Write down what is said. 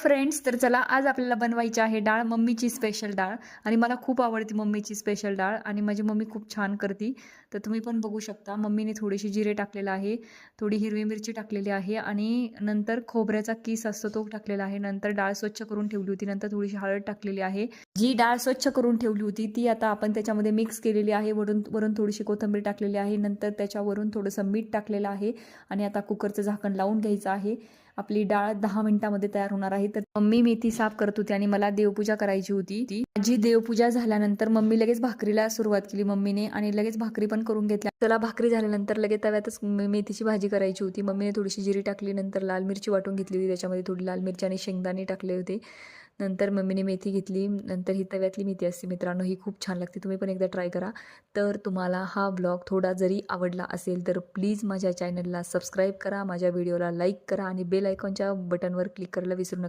Friends तर चला आज आपल्याला बनवायची आहे डाळ मम्मीची स्पेशल डाळ. आणि मला खूप आवडते मम्मीची स्पेशल डाळ आणि माझी मम्मी खूप छान करते. तर तुम्ही पण बघू शकता मम्मीने थोडीशी जिरे टाकलेलं आहे थोडी हिरवी मिरची टाकलेली आहे आणि नंतर खोबऱ्याचा किस असतो तो टाकलेला आहे. नंतर डाळ स्वच्छ करून ठेवली होती नंतर थोडीशी हळद टाकलेली आहे. जी डाळ स्वच्छ करून ठेवली होती ती आता आपण त्याच्यामध्ये मिक्स केलेली आहे. वरून वरून थोडीशी कोथिंबीर टाकलेली आहे नंतर त्याच्यावरून थोडंसं मीठ टाकलेलं आहे आणि आता कुकरचं झाकण लावून घ्यायचं आहे. आपली डाळ दहा मिनिटामध्ये तयार होणार आहे. तर मम्मी मेथी साफ करत होती आणि मला देवपूजा करायची होती. ती माझी देवपूजा झाल्यानंतर मम्मी लगेच भाकरीला सुरुवात केली मम्मीने आणि लगेच भाकरी पण करून घेतल्या. त्याला भाकरी झाल्यानंतर लगेच तव्यातच मेथीची भाजी करायची होती. मम्मीने थोडीशी जिरी टाकली नंतर लाल मिरची वाटून घेतली होती. त्याच्यामध्ये थोडी लाल मिरची आणि शेंगदाणे टाकले होते. नंतर मम्मीने मेथी घेतली नंतर ही तव्यातली मेथी असते मित्रांनो ही खूप छान लागते तुम्ही पण एकदा ट्राय करा. तर तुम्हाला हा ब्लॉग थोडा जरी आवडला असेल तर प्लीज माझ्या चॅनलला सबस्क्राईब करा माझ्या व्हिडिओला लाईक करा आणि बेल आयकॉनच्या बटनवर क्लिक करायला विसरू नका.